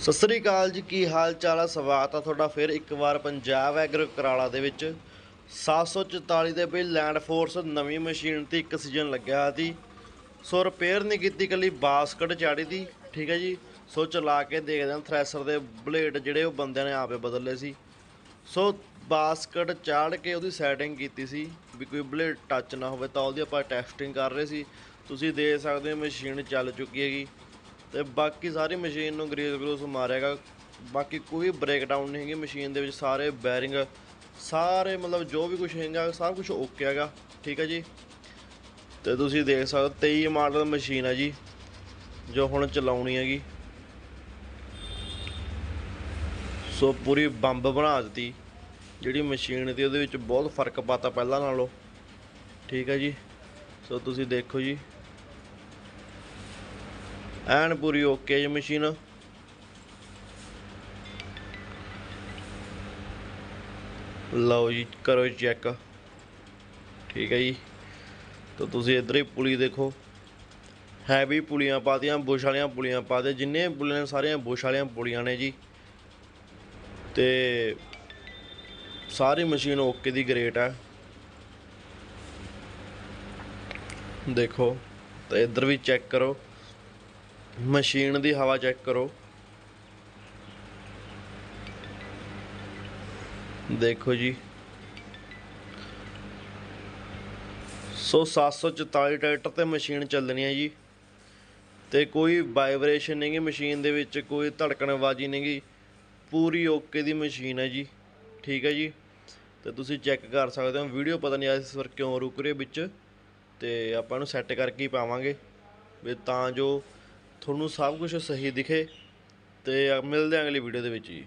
ਸਤਿ ਸ੍ਰੀ ਅਕਾਲ ਜੀ, ਕੀ ਹਾਲ ਚਾਲ ਆ? ਸਵਾਗਤ ਆ ਤੁਹਾਡਾ ਫਿਰ ਇੱਕ ਵਾਰ ਪੰਜਾਬ ਐਗਰੋ ਕਰਾਲਾ ਦੇ ਵਿੱਚ। 744 ਦੇ ਬਈ ਲੈਂਡ ਫੋਰਸ ਨਵੀਂ ਮਸ਼ੀਨ ਤੇ ਇੱਕ ਸੀਜ਼ਨ ਲੱਗਿਆ ਸੀ। ਸੋ ਰਿਪੇਅਰ ਨਹੀਂ ਕੀਤੀ ਕੱਲੀ ਬਾਸਕਟ ਚਾੜੀ ਦੀ, ਠੀਕ ਹੈ ਜੀ? ਸੋ ਚਲਾ ਕੇ ਦੇਖਦੇ ਹਾਂ ਥ੍ਰੈਸ਼ਰ ਦੇ ਬਲੇਡ ਜਿਹੜੇ ਉਹ ਬੰਦਿਆਂ ਨੇ ਆਪੇ ਬਦਲੇ ਸੀ। ਸੋ ਬਾਸਕਟ ਚਾੜ ਕੇ ਉਹਦੀ ਸੈਟਿੰਗ ਕੀਤੀ ਸੀ ਵੀ ਕੋਈ ਬਲੇਡ ਟੱਚ ਨਾ ਹੋਵੇ, ਤਾਂ ਉਹਦੀ ਆਪਾਂ ਟੈਸਟਿੰਗ ਕਰ ਰਹੇ ਸੀ। ਤੁਸੀਂ ਦੇਖ ਸਕਦੇ ਹੋ, ਮਸ਼ੀਨ ਚੱਲ ਚੁੱਕੀ ਹੈਗੀ। ਤੇ ਬਾਕੀ ਸਾਰੀ ਮਸ਼ੀਨ ਨੂੰ ਗਰੀਸ ਗਰੂਸ ਮਾਰਿਆਗਾ ਬਾਕੀ ਕੋਈ ਬ੍ਰੇਕਡਾਊਨ ਨਹੀਂ ਹੈਗੀ ਮਸ਼ੀਨ ਦੇ ਵਿੱਚ, ਸਾਰੇ ਬੈਰਿੰਗ ਸਾਰੇ ਮਤਲਬ ਜੋ ਵੀ ਕੁਝ ਹੈਗਾ, ਸਭ ਕੁਝ ਓਕੇ ਹੈਗਾ। ਠੀਕ ਹੈ ਜੀ? ਤੇ ਤੁਸੀਂ ਦੇਖ ਸਕਦੇ 23 ਮਾਡਲ ਮਸ਼ੀਨ ਹੈ ਜੀ, ਜੋ ਹੁਣ ਚਲਾਉਣੀ ਹੈਗੀ। ਸੋ ਪੂਰੀ ਬੰਬ ਬਣਾ ਦਿੱਤੀ। ਜਿਹੜੀ ਮਸ਼ੀਨ ਦੀ, ਉਹਦੇ ਵਿੱਚ ਬਹੁਤ ਫ਼ਰਕ ਪਾਤਾ ਪਹਿਲਾਂ ਨਾਲੋਂ। ਠੀਕ ਹੈ ਜੀ? ਸੋ ਤੁਸੀਂ ਦੇਖੋ ਜੀ। ਐਨ ਪੂਰੀ ਓਕੇ ਜੀ ਮਸ਼ੀਨ। ਲਓ ਜੀ, ਕਰੋ ਚੈੱਕ। ਠੀਕ ਹੈ ਜੀ। ਤਾਂ ਤੁਸੀਂ ਇੱਧਰ ਹੀ ਪੁਲੀ ਦੇਖੋ। ਹੈਵੀ ਪੁਲੀਆਂ ਪਾਤੀਆਂ, ਬੁਸ਼ ਵਾਲੀਆਂ ਪੁਲੀਆਂ ਪਾਤੇ। ਜਿੰਨੇ ਪੁਲੀਆਂ ਨੇ ਸਾਰੀਆਂ ਬੁਸ਼ ਵਾਲੀਆਂ ਪੁਲੀਆਂ ਨੇ ਜੀ। ਤੇ ਸਾਰੀ ਮਸ਼ੀਨ ਓਕੇ ਦੀ ਗ੍ਰੇਟ ਹੈ। ਦੇਖੋ, ਤਾਂ ਇੱਧਰ ਵੀ ਚੈੱਕ ਕਰੋ। ਮਸ਼ੀਨ ਦੀ ਹਵਾ ਚੈੱਕ ਕਰੋ। ਦੇਖੋ ਜੀ। ਸੋ 744 ਟਰੈਕਟਰ ਤੇ ਮਸ਼ੀਨ ਚੱਲਣੀ ਹੈ ਜੀ। ਤੇ ਕੋਈ ਵਾਈਬ੍ਰੇਸ਼ਨ ਨਹੀਂਗੀ ਮਸ਼ੀਨ ਦੇ ਵਿੱਚ, ਕੋਈ ਧੜਕਣਬਾਜ਼ੀ ਨਹੀਂਗੀ ਪੂਰੀ ਓਕੇ ਦੀ ਮਸ਼ੀਨ ਹੈ ਜੀ। ਠੀਕ ਹੈ ਜੀ। ਤੇ ਤੁਸੀਂ ਚੈੱਕ ਕਰ ਸਕਦੇ ਹੋ। ਵੀਡੀਓ ਪਤਾ ਨਹੀਂ ਇਸ ਵਾਰ ਕਿਉਂ ਰੁਕ ਰਹੀ ਵਿੱਚ। ਤੇ ਆਪਾਂ ਇਹਨੂੰ ਸੈੱਟ ਕਰਕੇ ਹੀ ਪਾਵਾਂਗੇ। ਵੀ ਤਾਂ ਜੋ ਤੁਹਾਨੂੰ ਸਭ ਕੁਝ ਸਹੀ ਦਿਖੇ ਅਤੇ ਮਿਲਦੇ ਹਾਂ ਅਗਲੀ ਵੀਡੀਓ ਦੇ ਵਿੱਚ ਜੀ।